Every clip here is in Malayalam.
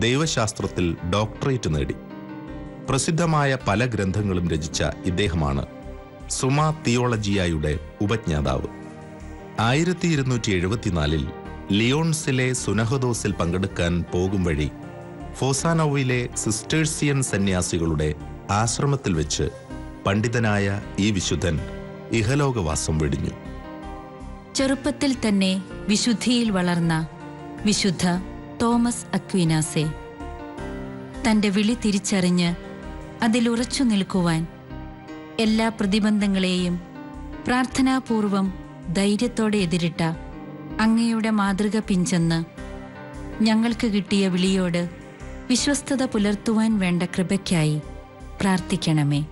ദൈവശാസ്ത്രത്തിൽ ഡോക്ടറേറ്റ് നേടി. പ്രസിദ്ധമായ പല ഗ്രന്ഥങ്ങളും രചിച്ച ഇദ്ദേഹമാണ് സുമ തിയോളജിയായുടെ ഉപജ്ഞാതാവ്. ആയിരത്തി ഇരുന്നൂറ്റി എഴുപത്തിനാലിൽ ലിയോൺസിലെ സുനഹദോസിൽ പങ്കെടുക്കാൻ പോകും വഴി ഫോസാനോവിലെ സിസ്റ്റേഴ്സിയൻ സന്യാസികളുടെ ആശ്രമത്തിൽ വെച്ച് പണ്ഡിതനായ ഈ വിശുദ്ധൻ ഇഹലോകവാസം വെടിഞ്ഞു. ചെറുപ്പത്തിൽ തന്നെ വിശുദ്ധിയിൽ വളർന്ന വിശുദ്ധ തോമസ് അക്വീനാസെ. തന്റെ വിളി തിരിച്ചറിഞ്ഞ് അതിലുറച്ചു നിൽക്കുവാൻ എല്ലാ പ്രതിബന്ധങ്ങളെയും പ്രാർത്ഥനാപൂർവം ധൈര്യത്തോടെ എതിരിട്ട അങ്ങയുടെ മാതൃക പിഞ്ചെന്ന് ഞങ്ങൾക്ക് കിട്ടിയ വിളിയോട് വിശ്വസ്തത പുലർത്തുവാൻ വേണ്ട കൃപയ്ക്കായി പ്രാർത്ഥിക്കണമേ.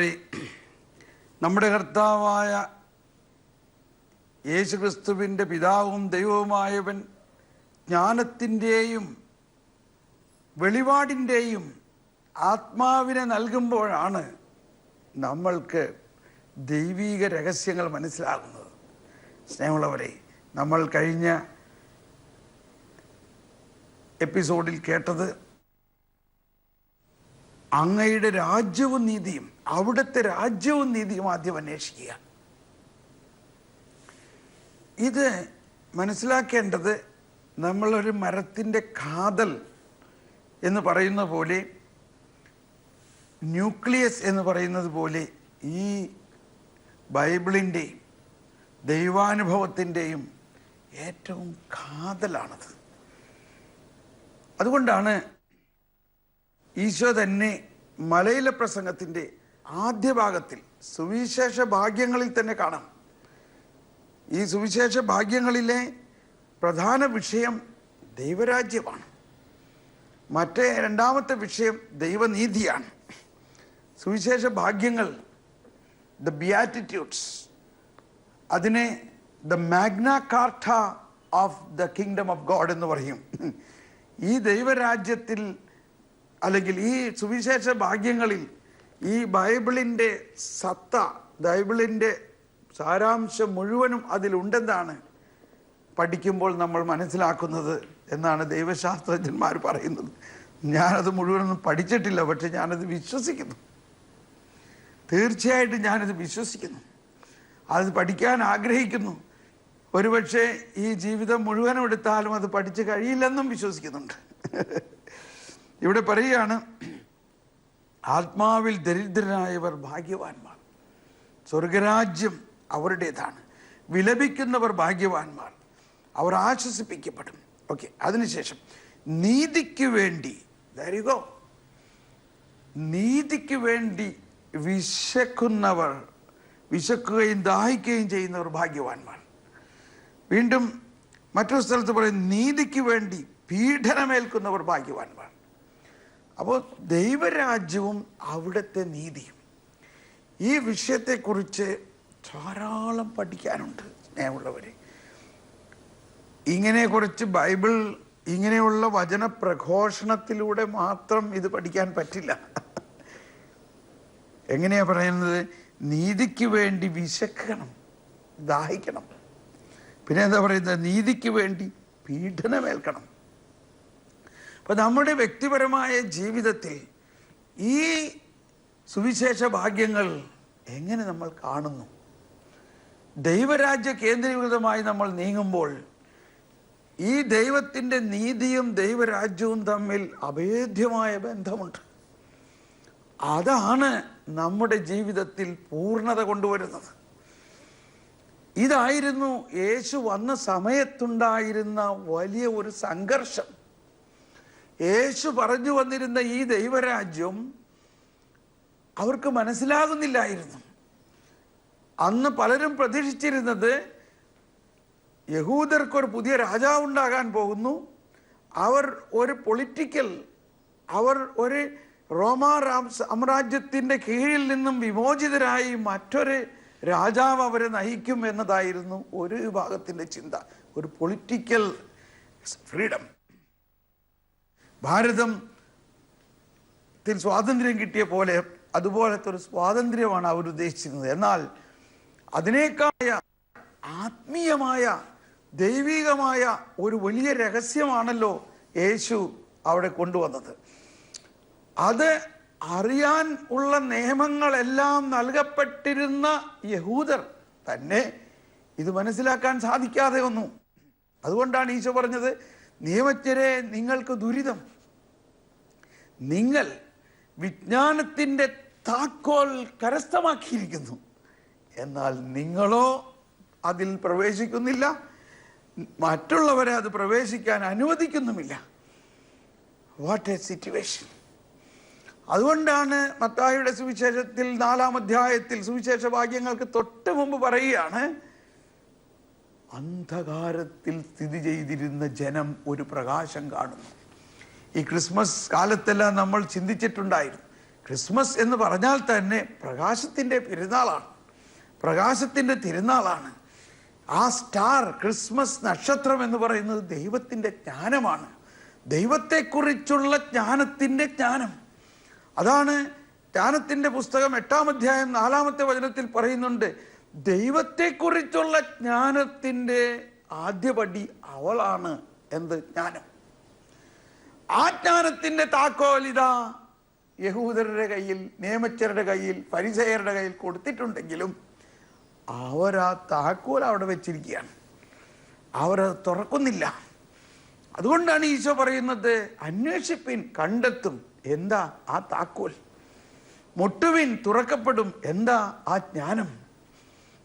സ്നേഹമുള്ളവരെ നമ്മുടെ കർത്താവായ യേശുക്രിസ്തുവിന്റെ പിതാവും ദൈവവുമായവൻ ജ്ഞാനത്തിന്റെയും വെളിപാടിന്റെയും ആത്മാവിനെ നൽകുമ്പോഴാണ് നമ്മൾക്ക് ദൈവീക രഹസ്യങ്ങൾ മനസ്സിലാകുന്നത്. സ്നേഹമുള്ളവരെ നമ്മൾ കഴിഞ്ഞ എപ്പിസോഡിൽ കേട്ടത് അങ്ങയുടെ രാജ്യവും നീതിയും അവിടുത്തെ രാജ്യവും നീതിയും ആദ്യം അന്വേഷിക്കുക. ഇത് മനസ്സിലാക്കേണ്ടത് നമ്മളൊരു മരത്തിന്റെ കാതൽ എന്ന് പറയുന്ന പോലെ ന്യൂക്ലിയസ് എന്ന് പറയുന്നത് പോലെ ഈ ബൈബിളിന്റെയും ദൈവാനുഭവത്തിന്റെയും ഏറ്റവും കാതലാണത്. അതുകൊണ്ടാണ് ഈശോ തന്നെ മലയിലെ പ്രസംഗത്തിന്റെ ആദ്യ ഭാഗത്തിൽ സുവിശേഷ ഭാഗ്യങ്ങളിൽ തന്നെ കാണാം. ഈ സുവിശേഷ ഭാഗ്യങ്ങളിലെ പ്രധാന വിഷയം ദൈവരാജ്യമാണ്. മറ്റേ രണ്ടാമത്തെ വിഷയം ദൈവനീതിയാണ്. സുവിശേഷ ഭാഗ്യങ്ങൾ ദ ബിയാറ്റിറ്റ്യൂഡ്സ് അതിനെ the Magna Carta of the kingdom of God എന്ന് പറയും. ഈ ദൈവരാജ്യത്തിൽ അല്ലെങ്കിൽ ഈ സുവിശേഷ ഭാഗ്യങ്ങളിൽ ഈ ബൈബിളിന്റെ സത്ത ബൈബിളിന്റെ സാരാംശം മുഴുവനും അതിലുണ്ടെന്നാണ് പഠിക്കുമ്പോൾ നമ്മൾ മനസ്സിലാക്കുന്നത് എന്നാണ് ദൈവശാസ്ത്രജ്ഞന്മാർ പറയുന്നത്. ഞാനത് മുഴുവനൊന്നും പഠിച്ചിട്ടില്ല പക്ഷെ ഞാനത് വിശ്വസിക്കുന്നു. തീർച്ചയായിട്ടും ഞാനത് വിശ്വസിക്കുന്നു. അത് പഠിക്കാൻ ആഗ്രഹിക്കുന്നു. ഒരുപക്ഷെ ഈ ജീവിതം മുഴുവനും എടുത്താലും അത് പഠിച്ച് കഴിയില്ലെന്നും വിശ്വസിക്കുന്നുണ്ട്. ഇവിടെ പറയുകയാണ് ആത്മാവിൽ ദരിദ്രനായവർ ഭാഗ്യവാന്മാർ. സ്വർഗരാജ്യം അവരുടേതാണ്. വിലപിക്കുന്നവർ ഭാഗ്യവാന്മാർ. അവർ ആശ്വസിപ്പിക്കപ്പെടും. ഓക്കെ അതിനുശേഷം നീതിക്ക് വേണ്ടി ധരികോ നീതിക്ക് വേണ്ടി വിശക്കുന്നവർ വിശക്കുകയും ദാഹിക്കുകയും ചെയ്യുന്നവർ ഭാഗ്യവാന്മാർ. വീണ്ടും മറ്റൊരു സ്ഥലത്ത് പറയും നീതിക്ക് വേണ്ടി പീഡനമേൽക്കുന്നവർ ഭാഗ്യവാന്മാർ. അപ്പോൾ ദൈവരാജ്യവും അവിടുത്തെ നീതിയും. ഈ വിഷയത്തെക്കുറിച്ച് ധാരാളം പഠിക്കാനുണ്ട് സ്നേഹമുള്ളവരെ. ഇങ്ങനെ കുറച്ച് ബൈബിൾ ഇങ്ങനെയുള്ള വചന പ്രഘോഷണത്തിലൂടെ മാത്രം ഇത് പഠിക്കാൻ പറ്റില്ല. എങ്ങനെയാ പറയുന്നത്? നീതിക്ക് വേണ്ടി വിശക്കണം ദാഹിക്കണം. പിന്നെ എന്താ പറയുന്നത്? നീതിക്ക് വേണ്ടി പീഡനമേൽക്കണം. അപ്പൊ നമ്മുടെ വ്യക്തിപരമായ ജീവിതത്തിൽ ഈ സുവിശേഷ ഭാഗ്യങ്ങൾ എങ്ങനെ നമ്മൾ കാണുന്നു? ദൈവരാജ്യ കേന്ദ്രീകൃതമായി നമ്മൾ നീങ്ങുമ്പോൾ ഈ ദൈവത്തിന്റെ നീതിയും ദൈവരാജ്യവും തമ്മിൽ അഭേദ്യമായ ബന്ധമുണ്ട്. അതാണ് നമ്മുടെ ജീവിതത്തിൽ പൂർണത കൊണ്ടുവരുന്നത്. ഇതായിരുന്നു യേശു വന്ന സമയത്തുണ്ടായിരുന്ന വലിയ ഒരു സംഘർഷം. യേശു പറഞ്ഞു വന്നിരുന്ന ഈ ദൈവരാജ്യം അവർക്ക് മനസ്സിലാകുന്നില്ലായിരുന്നു. അന്ന് പലരും പ്രതീക്ഷിച്ചിരുന്നത് യഹൂദർക്കൊരു പുതിയ രാജാവ് ഉണ്ടാകാൻ പോകുന്നു. അവർ ഒരു പൊളിറ്റിക്കൽ അവർ ഒരു റോമാ രാം സാമ്രാജ്യത്തിന്റെ കീഴിൽ നിന്നും വിമോചിതരായി മറ്റൊരു രാജാവ് അവരെ നയിക്കും എന്നതായിരുന്നു ഒരു വിഭാഗത്തിന്റെ ചിന്ത. ഒരു പൊളിറ്റിക്കൽ ഫ്രീഡം. ഭാരതം ത്തിൽ സ്വാതന്ത്ര്യം കിട്ടിയ പോലെ അതുപോലത്തെ ഒരു സ്വാതന്ത്ര്യമാണ് അവർ ഉദ്ദേശിച്ചിരുന്നത്. എന്നാൽ അതിനേക്കായ ആത്മീയമായ ദൈവികമായ ഒരു വലിയ രഹസ്യമാണല്ലോ യേശു അവിടെ കൊണ്ടുവന്നത്. അത് അറിയാൻ ഉള്ള നിയമങ്ങളെല്ലാം നൽകപ്പെട്ടിരുന്ന യഹൂദർ തന്നെ ഇത് മനസ്സിലാക്കാൻ സാധിക്കാതെ വന്നു. അതുകൊണ്ടാണ് ഈശോ പറഞ്ഞത് നിയമജ്ഞരെ നിങ്ങൾക്ക് ദുരിതം. നിങ്ങൾ വിജ്ഞാനത്തിന്റെ താക്കോൽ കരസ്ഥമാക്കിയിരിക്കുന്നു. എന്നാൽ നിങ്ങളോ അതിൽ പ്രവേശിക്കുന്നില്ല. മറ്റുള്ളവരെ അത് പ്രവേശിക്കാൻ അനുവദിക്കുന്നുമില്ല. വാട്ട് എ സിറ്റുവേഷൻ അതുകൊണ്ടാണ് മത്തായിയുടെ സുവിശേഷത്തിൽ നാലാം അധ്യായത്തിൽ സുവിശേഷ ഭാഗ്യങ്ങൾക്ക് തൊട്ട് മുമ്പ് പറയുകയാണ് അന്ധകാരത്തിൽ സ്ഥിതി ചെയ്തിരുന്ന ജനം ഒരു പ്രകാശം കാണുന്നു. ഈ ക്രിസ്മസ് കാലത്തെല്ലാം നമ്മൾ ചിന്തിച്ചിട്ടുണ്ടായിരുന്നു. ക്രിസ്മസ് എന്ന് പറഞ്ഞാൽ തന്നെ പ്രകാശത്തിന്റെ പെരുന്നാളാണ്. പ്രകാശത്തിന്റെ തിരുന്നാളാണ് ആ സ്റ്റാർ ക്രിസ്മസ് നക്ഷത്രം എന്ന് പറയുന്നത് ദൈവത്തിന്റെ ജ്ഞാനമാണ്. ദൈവത്തെക്കുറിച്ചുള്ള ജ്ഞാനത്തിന്റെ ജ്ഞാനം. അതാണ് ജ്ഞാനത്തിന്റെ പുസ്തകം എട്ടാം അധ്യായം നാലാമത്തെ വചനത്തിൽ പറയുന്നുണ്ട് ദൈവത്തെക്കുറിച്ചുള്ള ജ്ഞാനത്തിന്റെ ആദ്യപടി അവളാണ് എന്ത് ജ്ഞാനം? ആ ജ്ഞാനത്തിന്റെ താക്കോൽ ഇതാ യഹൂദരുടെ കയ്യിൽ നിയമച്ചരുടെ കയ്യിൽ പരിചയരുടെ കയ്യിൽ കൊടുത്തിട്ടുണ്ടെങ്കിലും അവരാ താക്കോൽ അവിടെ വെച്ചിരിക്കുകയാണ്. അവരത് തുറക്കുന്നില്ല. അതുകൊണ്ടാണ് ഈശോ പറയുന്നത് അന്വേഷിപ്പിൻ കണ്ടെത്തും എന്താ ആ താക്കോൽ? മുട്ടുവിൻ തുറക്കപ്പെടും എന്താ ആ ജ്ഞാനം?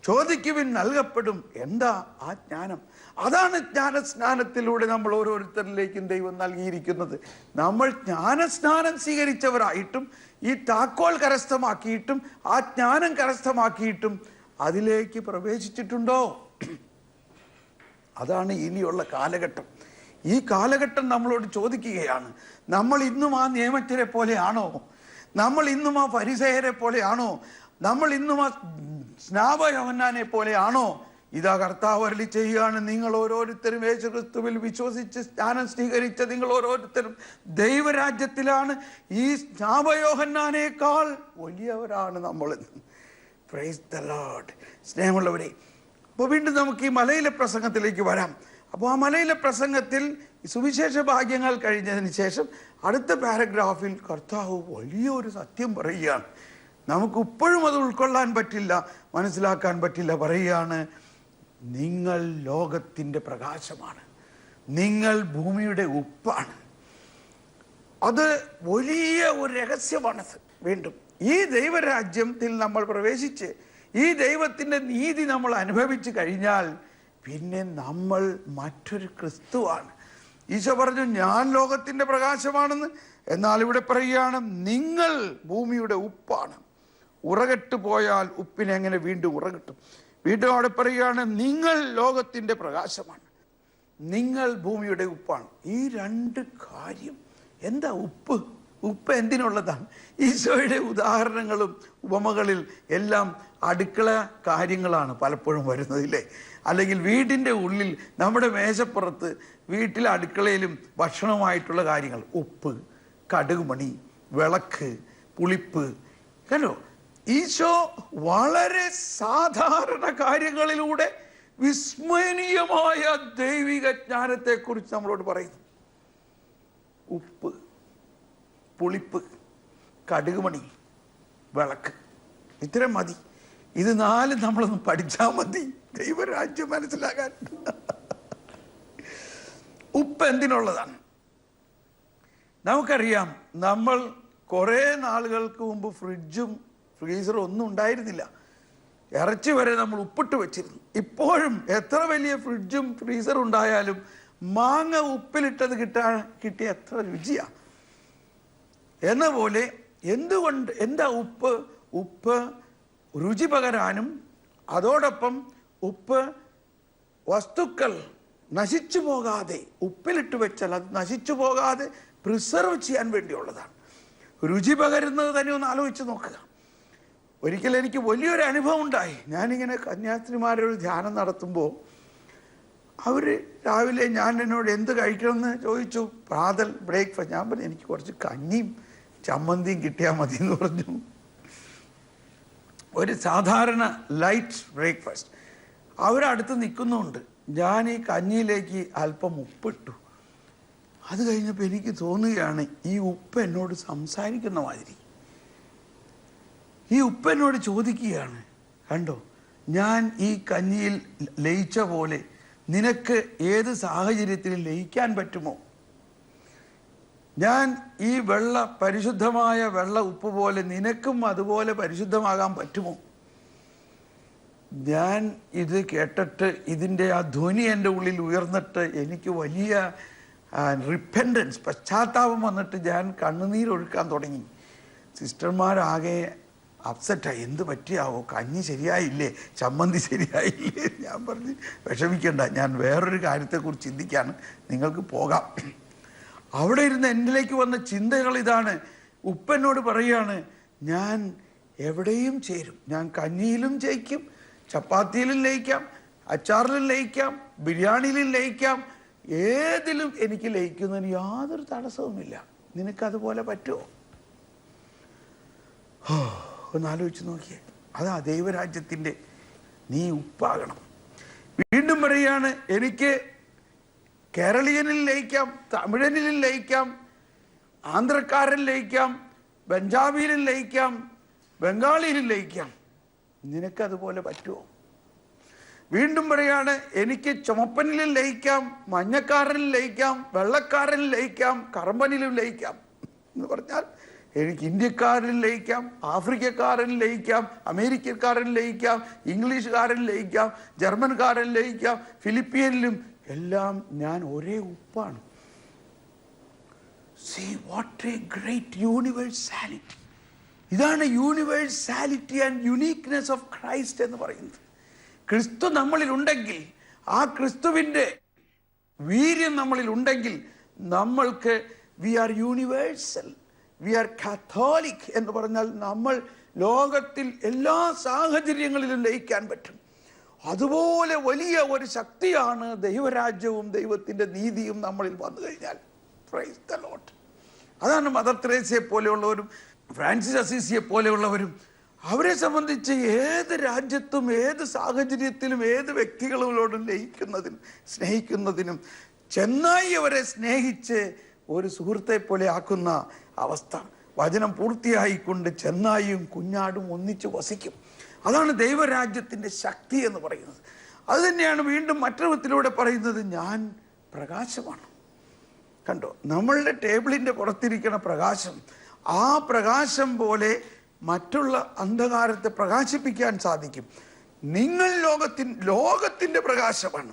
ചോദിക്കുവിൻ നൽകപ്പെടും. എന്താ ആ ജ്ഞാനം? അതാണ് ജ്ഞാനസ്നാനത്തിലൂടെ നമ്മൾ ഓരോരുത്തരിലേക്കും ദൈവം നൽകിയിരിക്കുന്നത്. നമ്മൾ ജ്ഞാനസ്നാനം സ്വീകരിച്ചവരായിട്ടും ഈ താക്കോൽ കരസ്ഥമാക്കിയിട്ടും ആ ജ്ഞാനം കരസ്ഥമാക്കിയിട്ടും അതിലേക്ക് പ്രവേശിച്ചിട്ടുണ്ടോ? അതാണ് ഇനിയുള്ള കാലഘട്ടം. ഈ കാലഘട്ടം നമ്മളോട് ചോദിക്കുകയാണ് നമ്മൾ ഇന്നും ആ നിയമജ്ഞരെ പോലെയാണോ? നമ്മൾ ഇന്നും ആ പരിസയരെ പോലെയാണോ? നമ്മൾ ഇന്നും ആ സ്നാപയോഹന്നാനെ പോലെയാണോ ഇതാ കർത്താവ് അരളി ചെയ്യുകയാണ്. നിങ്ങൾ ഓരോരുത്തരും യേശു ക്രിസ്തുവിൽ വിശ്വസിച്ച് സ്നാനം സ്വീകരിച്ച നിങ്ങൾ ഓരോരുത്തരും ദൈവരാജ്യത്തിലാണ്. ഈ സ്നാപയോഹന്നാനേക്കാൾ വലിയവരാണ് നമ്മൾ. പ്രൈസ് സ്നേഹമുള്ളവരെ അപ്പോൾ വീണ്ടും നമുക്ക് ഈ മലയിലെ പ്രസംഗത്തിലേക്ക് വരാം. അപ്പോൾ ആ മലയിലെ പ്രസംഗത്തിൽ സുവിശേഷ ഭാഗ്യങ്ങൾ കഴിഞ്ഞതിന് ശേഷം അടുത്ത പാരഗ്രാഫിൽ കർത്താവ് വലിയൊരു സത്യം പറയുകയാണ്. നമുക്ക് ഇപ്പോഴും അത് ഉൾക്കൊള്ളാൻ പറ്റില്ല മനസ്സിലാക്കാൻ പറ്റില്ല. പറയുകയാണ് നിങ്ങൾ ലോകത്തിന്റെ പ്രകാശമാണ്. നിങ്ങൾ ഭൂമിയുടെ ഉപ്പാണ്. അത് വലിയ ഒരു രഹസ്യമാണത് വീണ്ടും. ഈ ദൈവരാജ്യത്തിൽ നമ്മൾ പ്രവേശിച്ച് ഈ ദൈവത്തിന്റെ നീതി നമ്മൾ അനുഭവിച്ചു കഴിഞ്ഞാൽ പിന്നെ നമ്മൾ മറ്റൊരു ക്രിസ്തുവാണ്. ഈശോ പറഞ്ഞു ഞാൻ ലോകത്തിന്റെ പ്രകാശമാണെന്ന്. എന്നാൽ ഇവിടെ പറയുകയാണ് നിങ്ങൾ ഭൂമിയുടെ ഉപ്പാണ്. ഉറകെട്ട് പോയാൽ ഉപ്പിനെ എങ്ങനെ വീണ്ടും ഉറകിട്ടും? വീണ്ടും അവിടെ പറയുകയാണ് നിങ്ങൾ ലോകത്തിന്റെ പ്രകാശമാണ്. നിങ്ങൾ ഭൂമിയുടെ ഉപ്പാണ്. ഈ രണ്ട് കാര്യം. എന്താ ഉപ്പ്? ഉപ്പ് എന്തിനുള്ളതാണ്? ഈശോയുടെ ഉദാഹരണങ്ങളും ഉപമകളിൽ എല്ലാം അടുക്കള കാര്യങ്ങളാണ് പലപ്പോഴും വരുന്നത് ഇല്ലേ? അല്ലെങ്കിൽ വീടിന്റെ ഉള്ളിൽ നമ്മുടെ മേശപ്പുറത്ത് വീട്ടിലെ അടുക്കളയിലും ഭക്ഷണവുമായിട്ടുള്ള കാര്യങ്ങൾ. ഉപ്പ് കടുകുമണി വിളക്ക് പുളിപ്പ്. കണ്ടോ? ഈശോ വളരെ സാധാരണ കാര്യങ്ങളിലൂടെ വിസ്മരണീയമായ ദൈവിക ജ്ഞാനത്തെക്കുറിച്ച് നമ്മളോട് പറയുന്നു. ഉപ്പ് പുളിപ്പ് കടുകുമണി വിളക്ക്. ഇത്രയും മതി. ഇത് നാല് നമ്മളൊന്ന് പഠിച്ചാൽ മതി. ദൈവരാജ്യം മനസ്സിലാകാൻ. ഉപ്പ് എന്തിനുള്ളതാണ്? നമുക്കറിയാം നമ്മൾ കുറേ നാളുകൾക്ക് മുമ്പ് ഫ്രിഡ്ജും ഫ്രീസറും ഒന്നും ഉണ്ടായിരുന്നില്ല. ഇറച്ചി വരെ നമ്മൾ ഉപ്പിട്ട് വെച്ചിരുന്നു. ഇപ്പോഴും എത്ര വലിയ ഫ്രിഡ്ജും ഫ്രീസറും ഉണ്ടായാലും മാങ്ങ ഉപ്പിലിട്ടത് കിട്ടാൻ കിട്ടിയ എത്ര രുചിയാ. എന്ന പോലെ എന്തുകൊണ്ട് എന്താ ഉപ്പ്? ഉപ്പ് രുചി പകരാനും അതോടൊപ്പം ഉപ്പ് വസ്തുക്കൾ നശിച്ചു പോകാതെ ഉപ്പിലിട്ട് വെച്ചാൽ അത് നശിച്ചു പോകാതെ പ്രിസർവ് ചെയ്യാൻ വേണ്ടിയുള്ളതാണ്. രുചി പകരുന്നത് തന്നെ ഒന്ന് ആലോചിച്ച് നോക്കുക. ഒരിക്കൽ എനിക്ക് വലിയൊരു അനുഭവം ഉണ്ടായി. ഞാനിങ്ങനെ കന്യാസ്ത്രീമാരോട് ധ്യാനം നടത്തുമ്പോൾ അവർ രാവിലെ ഞാൻ എന്നോട് എന്ത് കഴിക്കണമെന്ന്? ചോദിച്ചു. പ്രാതൽ ബ്രേക്ക്ഫാസ്റ്റ് ഞാൻ പറഞ്ഞു എനിക്ക് കുറച്ച് കഞ്ഞിയും ചമ്മന്തിയും കിട്ടിയാൽ മതി എന്ന് പറഞ്ഞു. ഒരു സാധാരണ ലൈറ്റ് ബ്രേക്ക്ഫാസ്റ്റ് അവരടുത്ത് നിൽക്കുന്നുണ്ട് ഞാൻ ഈ കഞ്ഞിയിലേക്ക് അല്പം ഉപ്പിട്ടു. അത് കഴിഞ്ഞപ്പോൾ എനിക്ക് തോന്നുകയാണ് ഈ ഉപ്പ് എന്നോട് സംസാരിക്കുന്ന മാതിരി. ഈ ഉപ്പനോട് ചോദിക്കുകയാണ് കണ്ടോ ഞാൻ ഈ കഞ്ഞിയിൽ ലയിച്ച പോലെ നിനക്ക് ഏത് സാഹചര്യത്തിൽ ലയിക്കാൻ പറ്റുമോ? ഞാൻ ഈ വെള്ള പരിശുദ്ധമായ വെള്ള ഉപ്പ് പോലെ നിനക്കും അതുപോലെ പരിശുദ്ധമാകാൻ പറ്റുമോ? ഞാൻ ഇത് കേട്ടിട്ട് ഇതിന്റെ ആ ധ്വനി എന്റെ ഉള്ളിൽ ഉയർന്നിട്ട് എനിക്ക് വലിയ റിപ്പൻഡൻസ് പശ്ചാത്താപം വന്നിട്ട് ഞാൻ കണ്ണുനീരൊഴുക്കാൻ തുടങ്ങി. സിസ്റ്റർമാരാകെ അപ്സെറ്റായി എന്ത് പറ്റിയാവോ കഞ്ഞി ശരിയായില്ലേ ചമ്മന്തി ശരിയായില്ലേ ഞാൻ പറഞ്ഞ് വിഷമിക്കേണ്ട. ഞാൻ വേറൊരു കാര്യത്തെക്കുറിച്ച് ചിന്തിക്കാണ്. നിങ്ങൾക്ക് പോകാം. അവിടെ ഇരുന്ന് എന്നിലേക്ക് വന്ന ചിന്തകൾ ഇതാണ്. ഉപ്പനോട് പറയുകയാണ് ഞാൻ എവിടെയും ചേരും. ഞാൻ കഞ്ഞിയിലും ജയിക്കും ചപ്പാത്തിയിലും ലയിക്കാം അച്ചാറിലും ലയിക്കാം ബിരിയാണിയിലും ലയിക്കാം. ഏതിലും എനിക്ക് ലയിക്കുന്നതിന് യാതൊരു തടസ്സവുമില്ല. നിനക്കതുപോലെ പറ്റുമോ? ഹോ, ഒന്ന് ആലോചിച്ച് നോക്കിയേ. അതാ ദൈവരാജ്യത്തിന്റെ നീ ഉപ്പാകണം. വീണ്ടും പറയുകയാണ് എനിക്ക് കേരളീയനിൽ ലയിക്കാം തമിഴനിൽ ലയിക്കാം ആന്ധ്രക്കാരൻ ലയിക്കാം പഞ്ചാബിയിലും ലയിക്കാം ബംഗാളിയിലും ലയിക്കാം. നിനക്കതുപോലെ പറ്റുമോ? വീണ്ടും പറയാണ് എനിക്ക് ചുമപ്പനിലും ലയിക്കാം മഞ്ഞക്കാരനിൽ ലയിക്കാം വെള്ളക്കാരനിൽ ലയിക്കാം കറമ്പനിലും ലയിക്കാം. എന്ന് പറഞ്ഞാൽ എനിക്ക് ഇന്ത്യക്കാരിൽ ലയിക്കാം ആഫ്രിക്കക്കാരൻ ലയിക്കാം അമേരിക്കക്കാരൻ ലയിക്കാം ഇംഗ്ലീഷുകാരൻ ലയിക്കാം ജർമ്മൻകാരൻ ലയിക്കാം ഫിലിപ്പീനിലും എല്ലാം ഞാൻ ഒരേ ഉപ്പാണ്. See what a great universality ഇതാണ് universality and uniqueness of Christ എന്ന് പറയുന്നത്. ക്രിസ്തു നമ്മളിൽ ഉണ്ടെങ്കിൽ ആ ക്രിസ്തുവിന്റെ വീര്യം നമ്മളിൽ ഉണ്ടെങ്കിൽ നമ്മൾക്ക് we are universal we are Catholic എന്ന് പറഞ്ഞാൽ നമ്മൾ ലോകത്തിൽ എല്ലാ സാഹചര്യങ്ങളിലും ലയിക്കാൻ പറ്റും. അതുപോലെ വലിയ ഒരു ശക്തിയാണ് ദൈവരാജ്യവും ദൈവത്തിന്റെ നീതിയും നമ്മളിൽ വന്നു കഴിഞ്ഞാൽ. പ്രൈസ് ദ ലോട്ട് അതാണ് മദർ തെരേസയെ പോലെയുള്ളവരും ഫ്രാൻസിസ് അസീസിയെ പോലെയുള്ളവരും. അവരെ സംബന്ധിച്ച് ഏത് രാജ്യത്തും ഏത് സാഹചര്യത്തിലും ഏത് വ്യക്തികളോടും ലയിക്കുന്നതിനും സ്നേഹിക്കുന്നതിനും ചെന്നായി അവരെ സ്നേഹിച്ച് ഒരു സുഹൃത്തെ പോലെ ആക്കുന്ന അവസ്ഥ. വചനം പൂർത്തിയായിക്കൊണ്ട് ചെന്നായും കുഞ്ഞാടും ഒന്നിച്ച് വസിക്കും. അതാണ് ദൈവരാജ്യത്തിന്റെ ശക്തി എന്ന് പറയുന്നത്. അതുതന്നെയാണ് വീണ്ടും മറ്റൊരുത്തിലൂടെ പറയുന്നത് ഞാൻ പ്രകാശമാണ്. കണ്ടോ? നമ്മളുടെ ടേബിളിന്റെ പുറത്തിരിക്കുന്ന പ്രകാശം ആ പ്രകാശം പോലെ മറ്റുള്ള അന്ധകാരത്തെ പ്രകാശിപ്പിക്കാൻ സാധിക്കും. നിങ്ങൾ ലോകത്തിൻ ലോകത്തിന്റെ പ്രകാശമാണ്.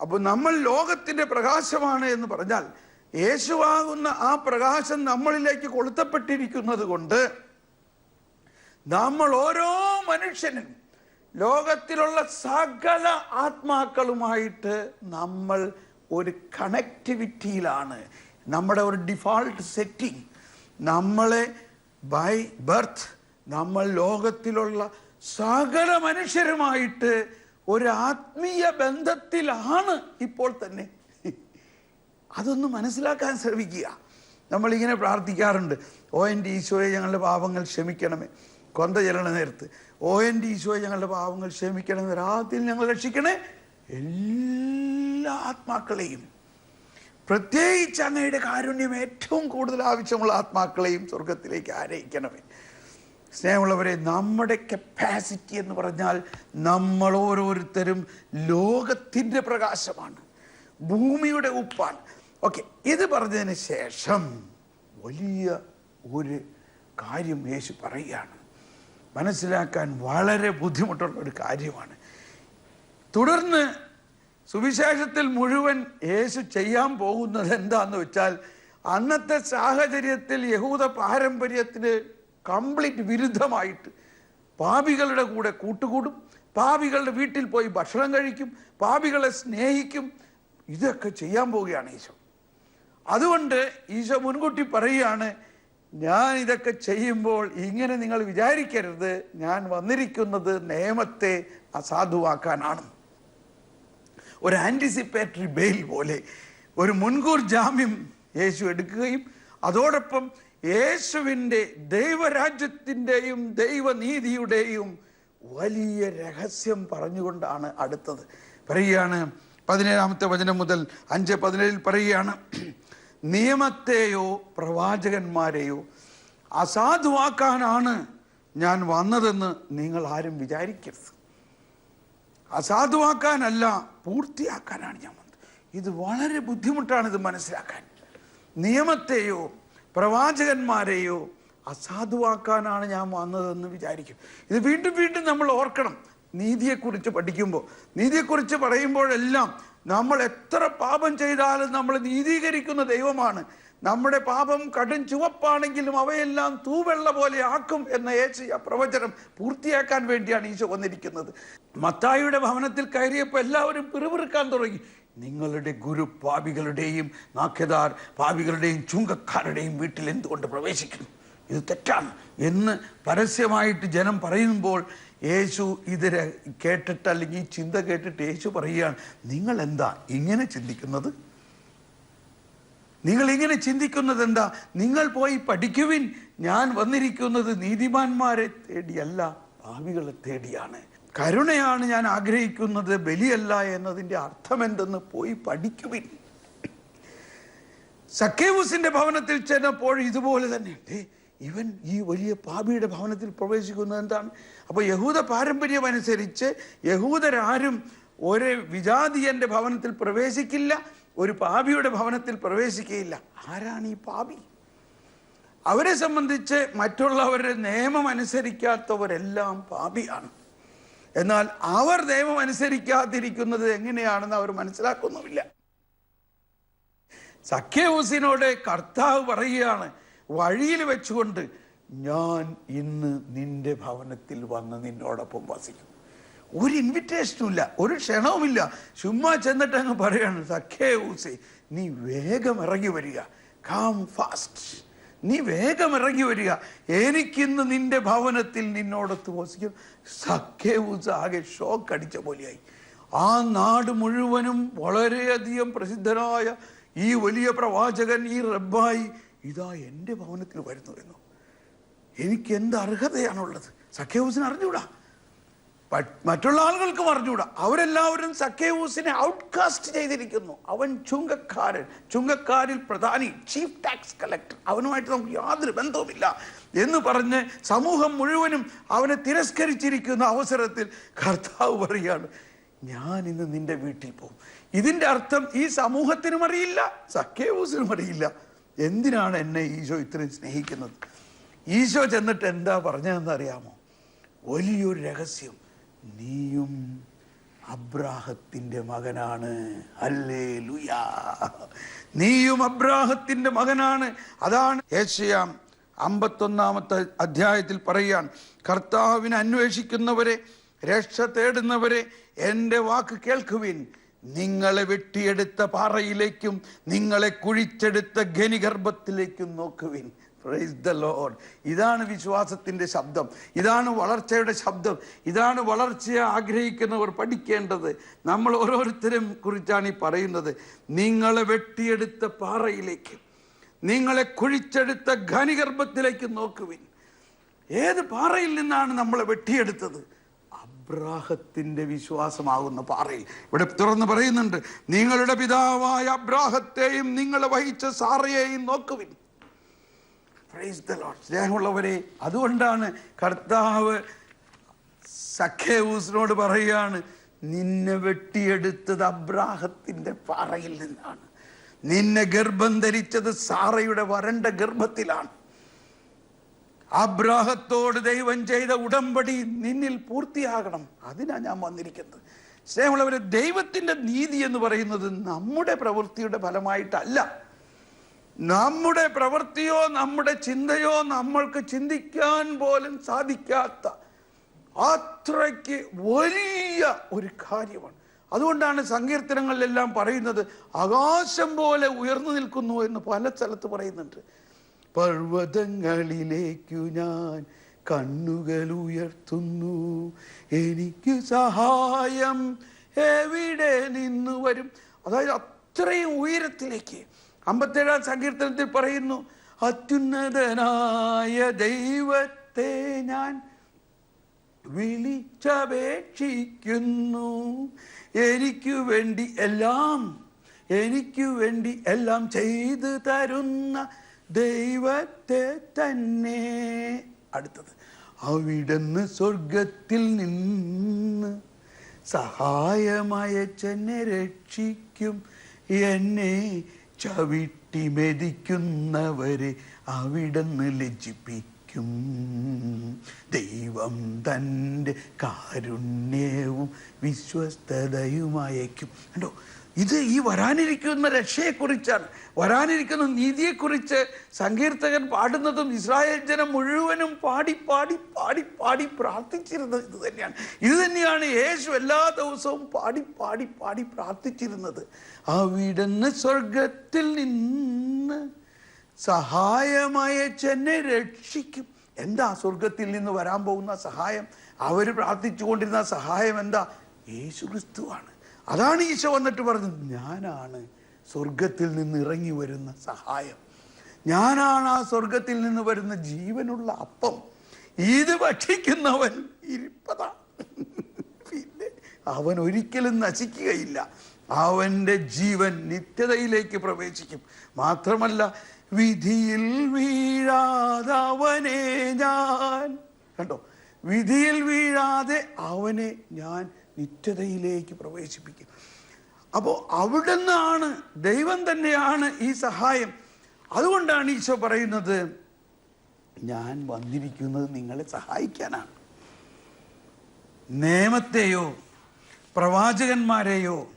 അപ്പോൾ നമ്മൾ ലോകത്തിന്റെ പ്രകാശമാണ് എന്ന് പറഞ്ഞാൽ യേശുവാകുന്ന ആ പ്രകാശം നമ്മളിലേക്ക് കൊളുത്തപ്പെട്ടിരിക്കുന്നത് കൊണ്ട് നമ്മൾ ഓരോ മനുഷ്യനും ലോകത്തിലുള്ള സകല ആത്മാക്കളുമായിട്ട് നമ്മൾ ഒരു കണക്ടിവിറ്റിയിലാണ് നമ്മുടെ ഒരു ഡിഫാൾട്ട് സെറ്റിംഗ്. നമ്മളെ ബൈ ബർത്ത് നമ്മൾ ലോകത്തിലുള്ള സകല മനുഷ്യരുമായിട്ട് ഒരു ആത്മീയ ബന്ധത്തിലാണ് ഇപ്പോൾ തന്നെ അതൊന്ന് മനസ്സിലാക്കാൻ ശ്രമിക്കുക. നമ്മളിങ്ങനെ പ്രാർത്ഥിക്കാറുണ്ട്. ഓ ഡി ഈശോയെ ഞങ്ങളുടെ പാപങ്ങൾ ക്ഷമിക്കണമേ. കൊന്ത ചെല്ലണ നേരത്ത് ഓ ഡി ഈശോയെ ഞങ്ങളുടെ പാപങ്ങൾ ക്ഷമിക്കണമേ. രാത്രിയിൽ ഞങ്ങൾ രക്ഷിക്കണേ എല്ലാ ആത്മാക്കളെയും. പ്രത്യേകിച്ച് അങ്ങയുടെ കാരുണ്യം ഏറ്റവും കൂടുതൽ ആവശ്യമുള്ള ആത്മാക്കളെയും സ്വർഗത്തിലേക്ക് ആരയിക്കണമേ. സ്നേഹമുള്ളവരെ നമ്മുടെ കപ്പാസിറ്റി എന്ന് പറഞ്ഞാൽ നമ്മൾ ഓരോരുത്തരും ലോകത്തിന്റെ പ്രകാശമാണ്. ഭൂമിയുടെ ഉപ്പാണ്. ഓക്കെ ഇത് പറഞ്ഞതിന് ശേഷം വലിയ ഒരു കാര്യം യേശു പറയുകയാണ്. മനസ്സിലാക്കാൻ വളരെ ബുദ്ധിമുട്ടുള്ള ഒരു കാര്യമാണ്. തുടർന്ന് സുവിശേഷത്തിൽ മുഴുവൻ യേശു ചെയ്യാൻ പോകുന്നത് എന്താന്ന് വെച്ചാൽ അന്നത്തെ സാഹചര്യത്തിൽ യഹൂദ പാരമ്പര്യത്തിന് കംപ്ലീറ്റ് വിരുദ്ധമായിട്ട് പാപികളുടെ കൂടെ കൂട്ടുകൂടും പാപികളുടെ വീട്ടിൽ പോയി ഭക്ഷണം കഴിക്കും പാപികളെ സ്നേഹിക്കും ഇതൊക്കെ ചെയ്യാൻ പോവുകയാണ് ഈശോ അതുകൊണ്ട് ഈശോ മുൻകൂട്ടി പറയുകയാണ് ഞാൻ ഇതൊക്കെ ചെയ്യുമ്പോൾ ഇങ്ങനെ നിങ്ങൾ വിചാരിക്കരുത്. ഞാൻ വന്നിരിക്കുന്നത് നിയമത്തെ അസാധുവാക്കാനാണ്. ഒരു ആന്റിസിപ്പേറ്ററി ബെയിൽ പോലെ ഒരു മുൻകൂർ ജാമ്യം യേശു എടുക്കുകയും അതോടൊപ്പം യേശുവിന്റെ ദൈവരാജ്യത്തിന്റെയും ദൈവനീതിയുടെയും വലിയ രഹസ്യം പറഞ്ഞുകൊണ്ടാണ് അടുത്തത്. പറയുകയാണ് പതിനേഴാമത്തെ വചനം മുതൽ അഞ്ച് പതിനേഴിൽ പറയുകയാണ് നിയമത്തെയോ പ്രവാചകന്മാരെയോ അസാധുവാക്കാനാണ് ഞാൻ വന്നതെന്ന് നിങ്ങൾ ആരും വിചാരിക്കരുത്. അസാധുവാക്കാനല്ല പൂർത്തിയാക്കാനാണ് ഞാൻ വന്നത്. ഇത് വളരെ ബുദ്ധിമുട്ടാണ് ഇത് മനസ്സിലാക്കാൻ. നിയമത്തെയോ പ്രവാചകന്മാരെയോ അസാധുവാക്കാനാണ് ഞാൻ വന്നതെന്ന് വിചാരിക്കും. ഇത് വീണ്ടും വീണ്ടും നമ്മൾ ഓർക്കണം. നീതിയെക്കുറിച്ച് പഠിക്കുമ്പോൾ നീതിയെക്കുറിച്ച് പറയുമ്പോഴെല്ലാം നമ്മൾ എത്ര പാപം ചെയ്താലും നമ്മൾ നീതീകരിക്കുന്ന ദൈവമാണ്. നമ്മുടെ പാപം കടും ചുവപ്പാണെങ്കിലും അവയെല്ലാം തൂവെള്ള പോലെ ആക്കും എന്ന ഏശയ പ്രവചനം പൂർത്തിയാക്കാൻ വേണ്ടിയാണ് ഈശോ വന്നിരിക്കുന്നത്. മത്തായിയുടെ ഭവനത്തിൽ കയറിയപ്പോൾ എല്ലാവരും പിറുപിറുക്കാൻ തുടങ്ങി. നിങ്ങളുടെ ഗുരു പാപികളുടെയും നാക്യദാർ പാപികളുടെയും ചുങ്കക്കാരുടെയും വീട്ടിൽ എന്തുകൊണ്ട് പ്രവേശിക്കുന്നു? ഇത് തെറ്റാണ് എന്ന് പരസ്യമായിട്ട് ജനം പറയുമ്പോൾ യേശു ഇത് കേട്ടിട്ട് അല്ലെങ്കിൽ ഈ ചിന്ത കേട്ടിട്ട് യേശു പറയുകയാണ് നിങ്ങൾ എന്താ ഇങ്ങനെ ചിന്തിക്കുന്നത്? നിങ്ങൾ ഇങ്ങനെ ചിന്തിക്കുന്നത് എന്താ? നിങ്ങൾ പോയി പഠിക്കുവിൻ. ഞാൻ വന്നിരിക്കുന്നത് നീതിമാന്മാരെ തേടിയല്ല ഭാവികളെ തേടിയാണ്. കരുണയാണ് ഞാൻ ആഗ്രഹിക്കുന്നത് ബലിയല്ല എന്നതിന്റെ അർത്ഥം എന്തെന്ന് പോയി പഠിക്കുവിൻ. സക്കേവൂസിന്റെ ഭവനത്തിൽ ചെന്നപ്പോൾ ഇതുപോലെ തന്നെ ഇവൻ ഈ വലിയ പാപിയുടെ ഭവനത്തിൽ പ്രവേശിക്കുന്നത് എന്താണ്? അപ്പോൾ യഹൂദ പാരമ്പര്യം അനുസരിച്ച് യഹൂദരാരും ഒരു വിജാതിയന്റെ ഭവനത്തിൽ പ്രവേശിക്കില്ല ഒരു പാപിയുടെ ഭവനത്തിൽ പ്രവേശിക്കുകയില്ല. ആരാണ് ഈ പാപി? അവരെ സംബന്ധിച്ച് മറ്റുള്ളവരുടെ നിയമം അനുസരിക്കാത്തവരെല്ലാം പാപിയാണ്. എന്നാൽ അവർ നിയമം അനുസരിക്കാതിരിക്കുന്നത് എങ്ങനെയാണെന്ന് അവർ മനസ്സിലാക്കുന്നുമില്ല. സഖ്യഹൂസിനോട് കർത്താവ് പറയുകയാണ് വഴിയിൽ വെച്ചുകൊണ്ട് ഞാൻ ഇന്ന് നിന്റെ ഭവനത്തിൽ വന്ന് നിന്നോടൊപ്പം വസിക്കും ഒരു ഇൻവിറ്റേഷനും ഇല്ല ഒരു ക്ഷണവുമില്ല ചുമ്മാ ചെന്നിട്ട് അങ്ങ് പറയാണ് സഖേ ഊസേ നീ വേഗം ഇറങ്ങി വരിക. കാം ഫാസ്റ്റ് നീ വേഗം ഇറങ്ങി വരിക. എനിക്കിന്ന് നിന്റെ ഭവനത്തിൽ നിന്നോടൊത്ത് വസിക്കും. സഖേ ഊസ ആകെ ഷോക്ക് അടിച്ച പോലെയായി. ആ നാട് മുഴുവനും വളരെയധികം പ്രസിദ്ധനായ ഈ വലിയ പ്രവാചകൻ ഈ റബ്ബായി ഇതാ എന്റെ ഭവനത്തിൽ വരുന്നു എന്നു. എനിക്ക് എന്ത് അർഹതയാണുള്ളത്? സഖ്യഹൂസിന് അറിഞ്ഞൂടാ പ- മറ്റുള്ള ആളുകൾക്ക് അറിഞ്ഞൂടാ അവരെല്ലാവരും സഖ്യഹൂസിനെ ഔട്ട്കാസ്റ്റ് ചെയ്തിരിക്കുന്നു. അവൻ ചുങ്കക്കാരൻ. ചുങ്കക്കാരിൽ പ്രധാനി ചീഫ് ടാക്സ് കളക്ടർ അവനുമായിട്ട് നമുക്ക് യാതൊരു ബന്ധവുമില്ല എന്ന് പറഞ്ഞ് സമൂഹം മുഴുവനും അവനെ തിരസ്കരിച്ചിരിക്കുന്ന അവസരത്തിൽ കർത്താവ് പറയാണ് ഞാൻ ഇന്ന് നിന്റെ വീട്ടിൽ പോകും. ഇതിന്റെ അർത്ഥം ഈ സമൂഹത്തിനും അറിയില്ല സഖ്യഹൂസിനും അറിയില്ല. എന്തിനാണ് എന്നെ ഈശോ ഇത്രയും സ്നേഹിക്കുന്നത്? ഈശോ ചെന്നിട്ട് എന്താ പറഞ്ഞതെന്ന് അറിയാമോ? വലിയൊരു രഹസ്യം. നീയും അബ്രാഹത്തിന്റെ മകനാണ്. അല്ലേ ലുയാ നീയും അബ്രാഹത്തിന്റെ മകനാണ്. അതാണ് ഏഷ്യാം അമ്പത്തൊന്നാമത്തെ അധ്യായത്തിൽ പറയാൻ കർത്താവിനെ അന്വേഷിക്കുന്നവരെ രക്ഷ തേടുന്നവരെ എന്റെ വാക്ക് കേൾക്കുവിൻ. നിങ്ങളെ വെട്ടിയെടുത്ത പാറയിലേക്കും നിങ്ങളെ കുഴിച്ചെടുത്ത ഖനിഗർഭത്തിലേക്കും നോക്കുവിൻ. പ്രൈസ് ദ ലോഡ് ഇതാണ് വിശ്വാസത്തിന്റെ ശബ്ദം. ഇതാണ് വളർച്ചയുടെ ശബ്ദം. ഇതാണ് വളർച്ചയെ ആഗ്രഹിക്കുന്നവർ പഠിക്കേണ്ടത്. നമ്മൾ ഓരോരുത്തരും കുറിച്ചാണ് ഈ പറയുന്നത്. നിങ്ങളെ വെട്ടിയെടുത്ത പാറയിലേക്ക് നിങ്ങളെ കുഴിച്ചെടുത്ത ഖനിഗർഭത്തിലേക്ക് നോക്കുവിൻ. ഏത് പാറയിൽ നിന്നാണ് നമ്മളെ വെട്ടിയെടുത്തത്? അബ്രാഹത്തിന്റെ വിശ്വാസമാകുന്ന പാറയിൽ. ഇവിടെ തുറന്ന് പറയുന്നുണ്ട് നിങ്ങളുടെ പിതാവായ അബ്രാഹത്തെയും നിങ്ങൾ വഹിച്ച സാറയെയും നോക്കുവിൻ. സ്നേഹമുള്ളവരെ അതുകൊണ്ടാണ് കർത്താവ് സഖേവൂസിനോട് പറയുകയാണ് നിന്നെ വെട്ടിയെടുത്തത് അബ്രാഹത്തിന്റെ പാറയിൽ നിന്നാണ്. നിന്നെ ഗർഭം ധരിച്ചത് സാറയുടെ വരണ്ട ഗർഭത്തിലാണ്. അബ്രാഹത്തോട് ദൈവം ചെയ്ത ഉടമ്പടി നിന്നിൽ പൂർത്തിയാകണം. അതിനാ ഞാൻ വന്നിരിക്കുന്നത്. സ്നേഹമുള്ളവരെ ദൈവത്തിന്റെ നീതി എന്ന് പറയുന്നത് നമ്മുടെ പ്രവൃത്തിയുടെ ഫലമായിട്ടല്ല. നമ്മുടെ പ്രവൃത്തിയോ നമ്മുടെ ചിന്തയോ നമ്മൾക്ക് ചിന്തിക്കാൻ പോലും സാധിക്കാത്ത അത്രയ്ക്ക് വലിയ ഒരു കാര്യമാണ്. അതുകൊണ്ടാണ് സങ്കീർത്തനങ്ങളിലെല്ലാം പറയുന്നത് ആകാശം പോലെ ഉയർന്നു നിൽക്കുന്നു എന്ന് പല സ്ഥലത്ത് പറയുന്നുണ്ട്. പർവതങ്ങളിലേക്കു ഞാൻ കണ്ണുകൾ ഉയർത്തുന്നു. എനിക്ക് സഹായം എവിടെ നിന്നു വരും? അതായത് അത്രയും ഉയരത്തിലേക്ക്. അമ്പത്തേഴാം സങ്കീർത്തനത്തിൽ പറയുന്നു അത്യുന്നതനായ ദൈവത്തെ ഞാൻ വിളിച്ചപേക്ഷിക്കുന്നു. എനിക്ക് വേണ്ടി എല്ലാം എനിക്ക് വേണ്ടി എല്ലാം ചെയ്തു തരുന്ന ദൈവത്തെ തന്നെ. അടുത്തത്. അവിടുന്ന് സ്വർഗത്തിൽ നിന്ന് സഹായമായ ചെന്നെ രക്ഷിക്കും. എന്നെ ചവിട്ടി മെതിക്കുന്നവരെ അവിടുന്ന് ലജ്ജിപ്പിക്കും. ദൈവം തന്റെ കാരുണ്യവും വിശ്വസ്തതയുമായേക്കും കണ്ടോ? ഇത് ഈ വരാനിരിക്കുന്ന രക്ഷയെക്കുറിച്ചാണ്. വരാനിരിക്കുന്ന നീതിയെക്കുറിച്ച് സങ്കീർത്തകൻ പാടുന്നതും ഇസ്രായേൽ ജനം മുഴുവനും പാടി പാടി പാടി പാടി പ്രാർത്ഥിച്ചിരുന്നത് ഇത് തന്നെയാണ്. ഇത് തന്നെയാണ് യേശു എല്ലാ ദിവസവും പാടി പാടി പാടി പ്രാർത്ഥിച്ചിരുന്നത്. അവിടുന്ന് സ്വർഗത്തിൽ നിന്ന് സഹായമായ ചെന്നെ രക്ഷിക്കും. എന്താ സ്വർഗത്തിൽ നിന്ന് വരാൻ പോകുന്ന സഹായം? അവർ പ്രാർത്ഥിച്ചുകൊണ്ടിരുന്ന സഹായം എന്താ? യേശു ക്രിസ്തുവാണ്. അതാണ് ഈശോ വന്നിട്ട് പറഞ്ഞത് ഞാനാണ് സ്വർഗത്തിൽ നിന്ന് ഇറങ്ങി വരുന്ന സഹായം. ഞാനാണ് ആ സ്വർഗത്തിൽ നിന്ന് വരുന്ന ജീവനുള്ള അപ്പം. ഇത് ഭക്ഷിക്കുന്നവൻ ഇരിപ്പതാ പിന്നെ അവൻ ഒരിക്കലും നശിക്കുകയില്ല. അവന്റെ ജീവൻ നിത്യതയിലേക്ക് പ്രവേശിക്കും. മാത്രമല്ല വിധിയിൽ വീഴാതവനെ ഞാൻ കണ്ടോ? വിധിയിൽ വീഴാതെ അവനെ ഞാൻ നിത്യതയിലേക്ക് പ്രവേശിപ്പിക്കും. അപ്പോൾ അവിടെ നിന്നാണ് ദൈവം തന്നെയാണ് ഈ സഹായം. അതുകൊണ്ടാണ് ഈശോ പറയുന്നത് ഞാൻ വന്നിരിക്കുന്നത് നിങ്ങളെ സഹായിക്കാനാണ്. നിയമത്തെയോ പ്രവാചകന്മാരെയോ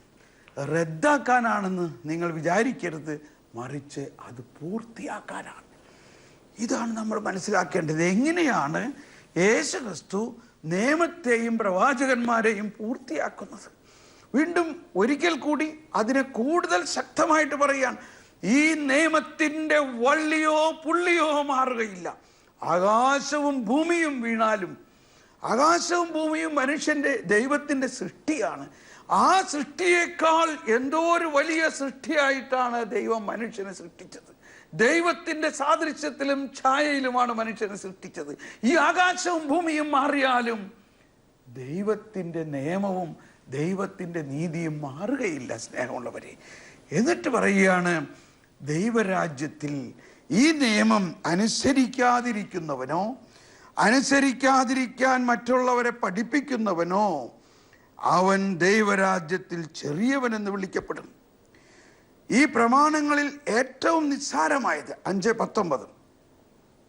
റദ്ദാക്കാനാണെന്ന് നിങ്ങൾ വിചാരിക്കരുത്. മറിച്ച് അത് പൂർത്തിയാക്കാനാണ്. ഇതാണ് നമ്മൾ മനസ്സിലാക്കേണ്ടത്. എങ്ങനെയാണ് യേശു ക്രിസ്തു നിയമത്തെയും പ്രവാചകന്മാരെയും പൂർത്തിയാക്കുന്നത്. വീണ്ടും ഒരിക്കൽ കൂടി അതിനെ കൂടുതൽ ശക്തമായിട്ട് പറയാൻ ഈ നിയമത്തിന്റെ വള്ളിയോ പുള്ളിയോ മാറുകയില്ല. ആകാശവും ഭൂമിയും വീണാലും ആകാശവും ഭൂമിയും മനുഷ്യന്റെ ദൈവത്തിന്റെ സൃഷ്ടിയാണ്. ആ സൃഷ്ടിയേക്കാൾ എന്തോ ഒരു വലിയ സൃഷ്ടിയായിട്ടാണ് ദൈവം മനുഷ്യനെ സൃഷ്ടിച്ചത്. ദൈവത്തിന്റെ സാദൃശ്യത്തിലും ഛായയിലുമാണ് മനുഷ്യനെ സൃഷ്ടിച്ചത്. ഈ ആകാശവും ഭൂമിയും മാറിയാലും ദൈവത്തിന്റെ നിയമവും ദൈവത്തിന്റെ നീതിയും മാറുകയില്ല സ്നേഹമുള്ളവരെ. എന്നിട്ട് പറയുകയാണ് ദൈവരാജ്യത്തിൽ ഈ നിയമം അനുസരിക്കാതിരിക്കുന്നവനോ അനുസരിക്കാതിരിക്കാൻ മറ്റുള്ളവരെ പഠിപ്പിക്കുന്നവനോ അവൻ ദൈവരാജ്യത്തിൽ ചെറിയവനെന്ന് വിളിക്കപ്പെടും ഈ പ്രമാണങ്ങളിൽ ഏറ്റവും നിസ്സാരമായത് അഞ്ച് പത്തൊമ്പത്.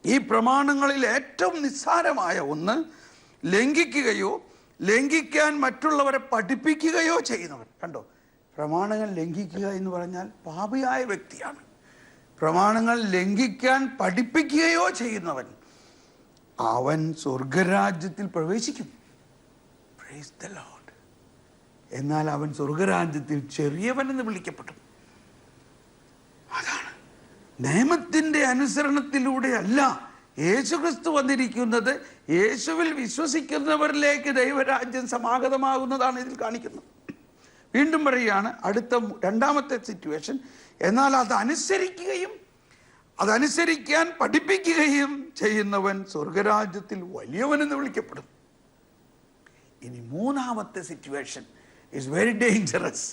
ഈ പ്രമാണങ്ങളിൽ ഏറ്റവും നിസ്സാരമായ ഒന്ന് ലംഘിക്കുകയോ ലംഘിക്കാൻ മറ്റുള്ളവരെ പഠിപ്പിക്കുകയോ ചെയ്യുന്നവൻ. കണ്ടോ? പ്രമാണങ്ങൾ ലംഘിക്കുക എന്ന് പറഞ്ഞാൽ പാപിയായ വ്യക്തിയാണ്. പ്രമാണങ്ങൾ ലംഘിക്കാൻ പഠിപ്പിക്കുകയോ ചെയ്യുന്നവൻ അവൻ സ്വർഗരാജ്യത്തിൽ പ്രവേശിക്കും. പ്രൈസ്. എന്നാൽ അവൻ സ്വർഗരാജ്യത്തിൽ ചെറിയവൻ എന്ന് വിളിക്കപ്പെടും അതാണ് നിയമത്തിന്റെ അനുസരണത്തിലൂടെ അല്ല യേശുക്രിസ്തു വന്നിരിക്കുന്നത്. യേശുവിൽ വിശ്വസിക്കുന്നവരിലേക്ക് ദൈവരാജ്യം സമാഗതമാകുന്നതാണ് ഇതിൽ കാണിക്കുന്നത്. വീണ്ടും പറയുകയാണ് അടുത്ത രണ്ടാമത്തെ സിറ്റുവേഷൻ എന്നാൽ അത് അനുസരിക്കുകയും അതനുസരിക്കാൻ പഠിപ്പിക്കുകയും ചെയ്യുന്നവൻ സ്വർഗരാജ്യത്തിൽ വലിയവനെന്ന് വിളിക്കപ്പെടും ഇനി മൂന്നാമത്തെ സിറ്റുവേഷൻ ഇസ് വെരി ഡേഞ്ചറസ്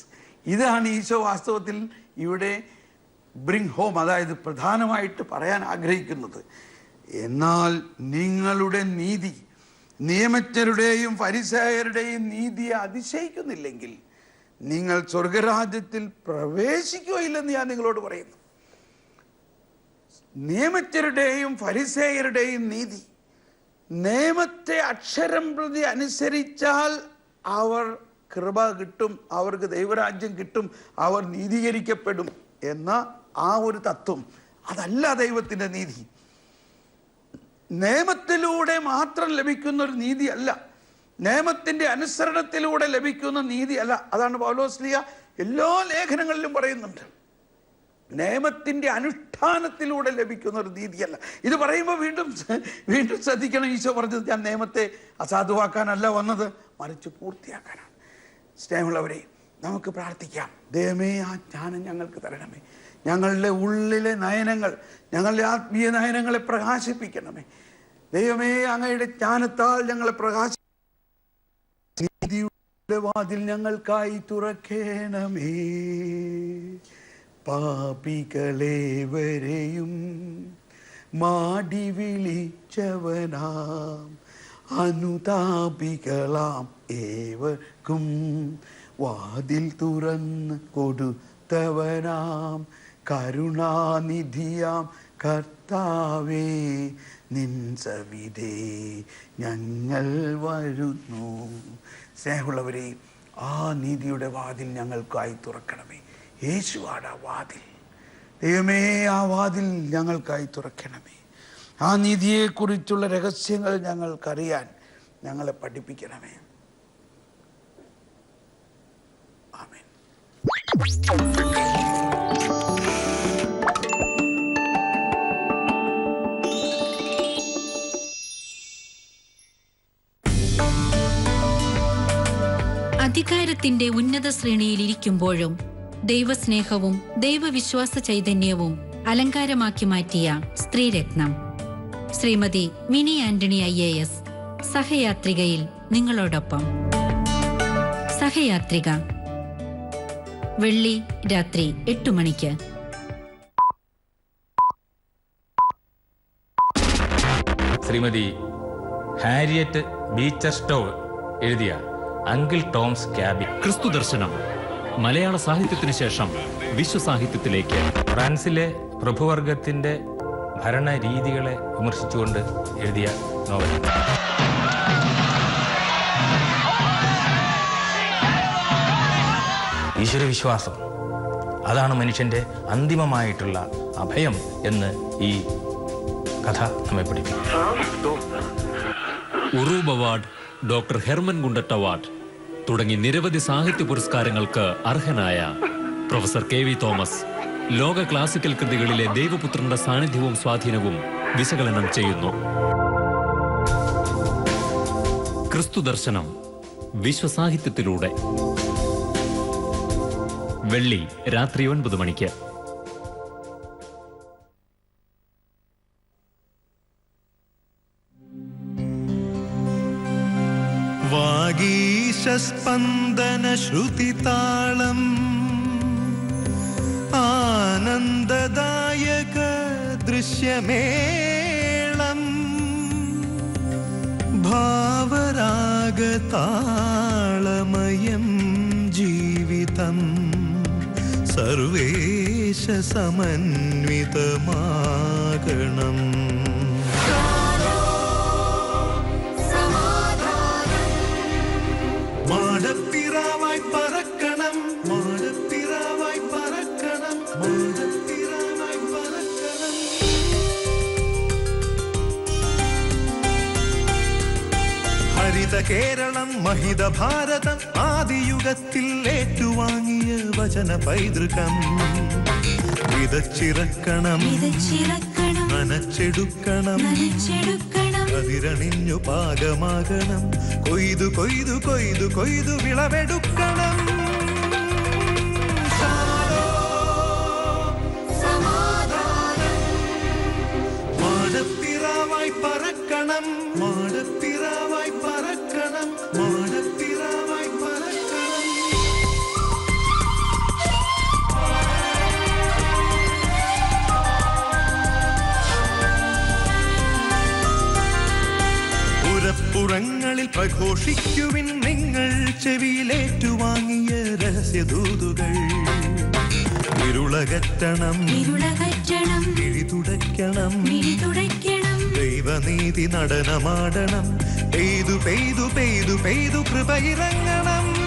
ഇതാണ് ഈശോ വാസ്തവത്തിൽ ഇവിടെ ബ്രിങ് ഹോം അതായത് പ്രധാനമായിട്ട് പറയാൻ ആഗ്രഹിക്കുന്നത്. എന്നാൽ നിങ്ങളുടെ നീതി നിയമജ്ഞരുടെയും ഫരിസേയരുടെയും നീതിയെ അതിശയിക്കുന്നില്ലെങ്കിൽ നിങ്ങൾ സ്വർഗരാജ്യത്തിൽ പ്രവേശിക്കുകയില്ലെന്ന് ഞാൻ നിങ്ങളോട് പറയുന്നു. നിയമജ്ഞരുടെയും ഫരിസേയരുടെയും നീതി നിയമത്തെ അക്ഷരം പ്രതി അനുസരിച്ചാൽ അവർ കൃപ കിട്ടും അവർക്ക് ദൈവരാജ്യം കിട്ടും അവർ നീതീകരിക്കപ്പെടും എന്ന ആ ഒരു തത്വം അതല്ല ദൈവത്തിന്റെ നീതി. നിയമത്തിലൂടെ മാത്രം ലഭിക്കുന്ന ഒരു നീതിയല്ല. നിയമത്തിന്റെ അനുസരണത്തിലൂടെ ലഭിക്കുന്ന നീതിയല്ല. അതാണ് പൗലോസ്ലിയ എല്ലാ ലേഖനങ്ങളിലും പറയുന്നുണ്ട്. നിയമത്തിന്റെ അനുഷ്ഠാനത്തിലൂടെ ലഭിക്കുന്ന ഒരു നീതിയല്ല. ഇത് പറയുമ്പോൾ വീണ്ടും വീണ്ടും ശ്രദ്ധിക്കണം. ഈശോ പറഞ്ഞത് ഞാൻ നിയമത്തെ അസാധുവാക്കാനല്ല വന്നത് മറിച്ച് പൂർത്തിയാക്കാനാണ്. സ്നേഹമുള്ളവരെ നമുക്ക് പ്രാർത്ഥിക്കാം. ദൈവമേ ആ ജ്ഞാനം ഞങ്ങൾക്ക് തരണമേ. ഞങ്ങളുടെ ഉള്ളിലെ നയനങ്ങൾ ഞങ്ങളുടെ ആത്മീയ നയനങ്ങളെ പ്രകാശിപ്പിക്കണമേ. ദൈവമേ അങ്ങയുടെ ജ്ഞാനത്താൽ ഞങ്ങളെ പ്രകാശ നീതിയുടെ വാതിൽ ഞങ്ങൾക്കായി തുറക്കേണമേ. പാപികളേവരെയും മാടി വിളിച്ചവനാം. അനുതാപികളാം ഏവർക്കും വാതിൽ തുറന്ന് കൊടുത്തവനാം. കരുണാനിധിയാം കർത്താവേ നിൻ സവിധേ ഞങ്ങൾ വരുന്നു. സ്നേഹമുള്ളവരെ ആ നീതിയുടെ വാതിൽ ഞങ്ങൾക്കായി തുറക്കണമേ. യേശുവാണ് ആ വാതിൽ. ദൈവമേ ആ വാതിൽ ഞങ്ങൾക്കായി തുറക്കണമേ. ആ നീതിയെക്കുറിച്ചുള്ള രഹസ്യങ്ങൾ ഞങ്ങൾക്കറിയാൻ ഞങ്ങളെ പഠിപ്പിക്കണമേ. ആമേൻ. അധികാരത്തിന്റെ ഉന്നത ശ്രേണിയിൽ ഇരിക്കുമ്പോഴും ദൈവസ്നേഹവും ദൈവവിശ്വാസ ചൈതന്യവും അലങ്കാരമാക്കി മാറ്റിയ സ്ത്രീരത്നം. Shrimati Mini Antony I A S സഹയാത്രികയിൽ നിങ്ങളോടൊപ്പം. സഹയാത്രിക. വെള്ളി രാത്രി എട്ടു മണിക്ക്. ശ്രീമതി ഹാരിയറ്റ് ബീച്ചർ സ്റ്റോവ് എഴുതിയ അങ്കിൾ ടോംസ് ക്യാബിൻ. ക്രിസ്തു ദർശനം മലയാള സാഹിത്യത്തിന് ശേഷം വിശ്വസാഹിത്യത്തിലേക്ക്. ഫ്രാൻസിലെ പ്രഭുവർഗത്തിന്റെ ഭരണ രീതികളെ വിമർശിച്ചുകൊണ്ട് എഴുതിയ നോവൽ. ഈശ്വരവിശ്വാസം. അതാണ് മനുഷ്യന്റെ അന്തിമമായിട്ടുള്ള അഭയം എന്ന് ഈ കഥ നമ്മെ പഠിപ്പിക്കും. Uroob award doctor Hermann Gundert award. തുടങ്ങി നിരവധി സാഹിത്യ പുരസ്കാരങ്ങൾക്ക് അർഹനായ പ്രൊഫസർ കെ വി തോമസ് ലോക ക്ലാസിക്കൽ കൃതികളിലെ ദൈവപുത്രന്റെ സാന്നിധ്യവും സ്വാധീനവും വിശകലനം ചെയ്യുന്നു. ക്രിസ്തു ദർശനം വിശ്വസാഹിത്യത്തിലൂടെ. വെള്ളി രാത്രി ഒൻപത് മണിക്ക്. വാഗീശസ്പന്ദന ശ്രുതിതാളം. ആനന്ദദായക ദൃശ്യമേളം. ഭാവരാഗതാളമയം ജീവിതം സർവേശ സമന്വിതമാകണം. കേരളം മഹിത ഭാരതം ആദിയുഗത്തിൽ ഏറ്റുവാങ്ങിയ വചന പൈതൃകം. വിതച്ചിറക്കണം നനച്ചെടുക്കണം അതിരണിഞ്ഞു പാകമാകണം കൊയ്തു കൊയ്തു കൊയ്തു കൊയ്തു വിളവെടുക്കണം. മാടപ്പിറാവായി പറക്കണം മാടപ്പിറാവായി പുരപ്പുറങ്ങളിൽ പ്രഘോഷിക്കുവിൻ നിങ്ങൾ ചെവിയിലേറ്റുവാങ്ങിയ രഹസ്യദൂതുകൾ. ഇരുളകറ്റണം ഇരുളകറ്റണം ദൈവനീതി നടനമാടണം. പെയ്തു പെയ്തു പെയ്തു പെയ്തു കൃപയിറങ്ങണം.